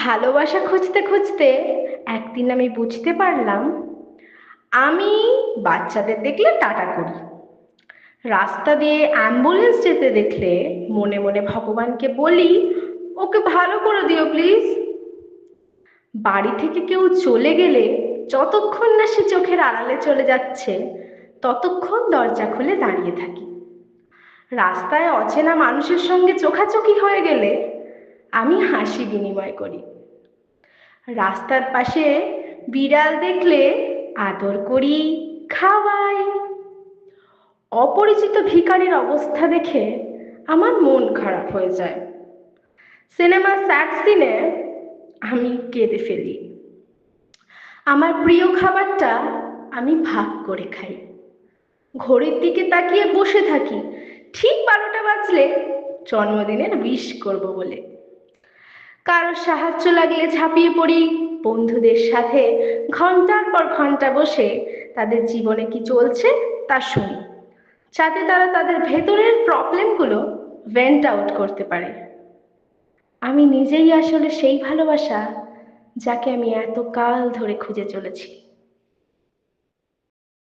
ভালোবাসা খুঁজতে খুঁজতে একদিন আমি বুঝতে পারলাম, আমি বাচ্চাদের দেখলে টাটা করি। রাস্তা দিয়ে অ্যাম্বুলেন্স যেতে দেখলে মনে মনে ভগবানকে বলি, ওকে ভালো করে দিও প্লিজ। বাড়ি থেকে কেউ চলে গেলে যতক্ষণ না সে চোখের আড়ালে চলে যাচ্ছে, ততক্ষণ দরজা খুলে দাঁড়িয়ে থাকি। রাস্তায় অচেনা মানুষের সঙ্গে চোখাচোখি হয়ে গেলে আমি হাসি বিনিময় করি। রাস্তার পাশে বিড়াল দেখলে আদর করি, খাওয়াই। অপরিচিত ভিখারির অবস্থা দেখে আমার মন খারাপ হয়ে যায়। সিনেমা স্যাড সিনে আমি কেঁদে ফেলি। আমার প্রিয় খাবারটা আমি ভাগ করে খাই। ঘড়ির দিকে তাকিয়ে বসে থাকি। ঠিক বারোটা বাজলে জন্মদিনের উইশ করব বলে। কারোর সাহায্য লাগলে ঝাঁপিয়ে পড়ি। বন্ধুদের সাথে ঘণ্টার পর ঘণ্টা বসে তাদের জীবনে কি চলছে তা শুনি। যাতে তারা তাদের ভেতরের প্রবলেমগুলো ভেন্ট আউট করতে পারে। আমি নিজেই আসলে সেই ভালোবাসা যাকে আমি এত কাল ধরে খুঁজে চলেছি।